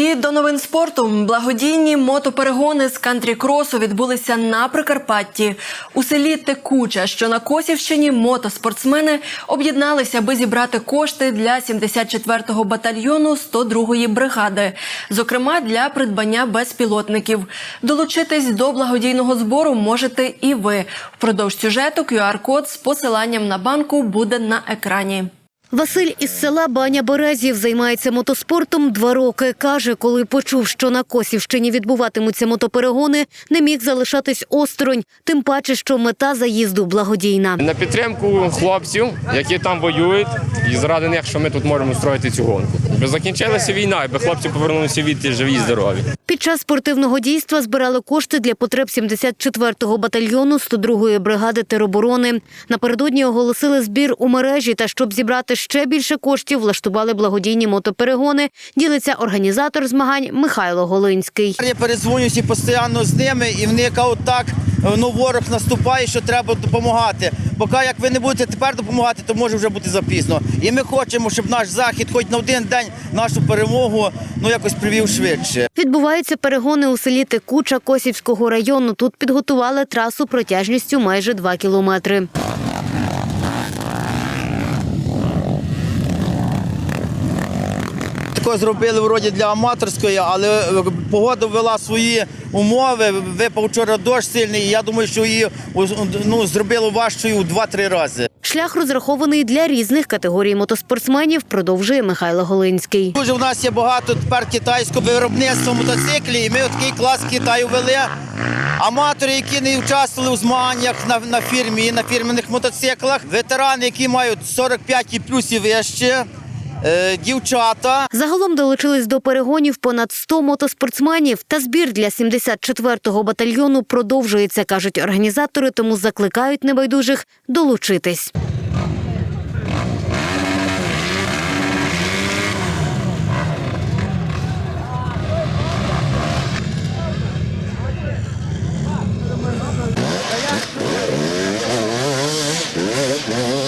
І до новин спорту благодійні мотоперегони з кантрі-кросу відбулися на Прикарпатті. У селі Текуча, що на Косівщині, мотоспортсмени об'єдналися, аби зібрати кошти для 74-го батальйону 102-ї бригади, зокрема для придбання безпілотників. Долучитись до благодійного збору можете і ви. Впродовж сюжету QR-код з посиланням на банку буде на екрані. Василь із села Баня Березів займається мотоспортом два роки. Каже, коли почув, що на Косівщині відбуватимуться мотоперегони, не міг залишатись осторонь, тим паче, що мета заїзду благодійна. На підтримку хлопців, які там воюють, і заради них, що ми тут можемо строїти цю гонку. Бо закінчилася війна, аби хлопці повернулися від живі і здорові. Під час спортивного дійства збирали кошти для потреб 74-го батальйону 102-ї бригади тероборони. Напередодні оголосили збір у мережі та щоб зібрати ще більше коштів, влаштували благодійні мотоперегони. Ділиться організатор змагань Михайло Голинський. Я перезвонююся постійно з ними, і вони кажуть, так, ну ворог наступає, що треба допомагати. Поки як ви не будете тепер допомагати, то може вже бути запізно. І ми хочемо, щоб наш захід, хоч на один день, нашу перемогу ну якось привів швидше. Відбуваються перегони у селі Текуча Косівського району. Тут підготували трасу протяжністю майже 2 кілометри. Таке зробили вроді для аматорської, але е, погода ввела свої умови. Випав вчора дощ сильний. і Я думаю, що її ну, зробило важчою в 2-3 рази. Шлях розрахований для різних категорій мотоспортсменів, продовжує Михайло Голинський. Дуже в нас є багато тепер китайського виробництва мотоциклів, і ми такий клас Китаю вели. Аматори, які не участвували у змаганнях на, на фірмі на фірменних мотоциклах, ветерани, які мають 45 і плюс і вище, Е, дівчата загалом долучились до перегонів понад 100 мотоспортсменів. Та збір для 74-го батальйону продовжується, кажуть організатори, тому закликають небайдужих долучитись. Yeah.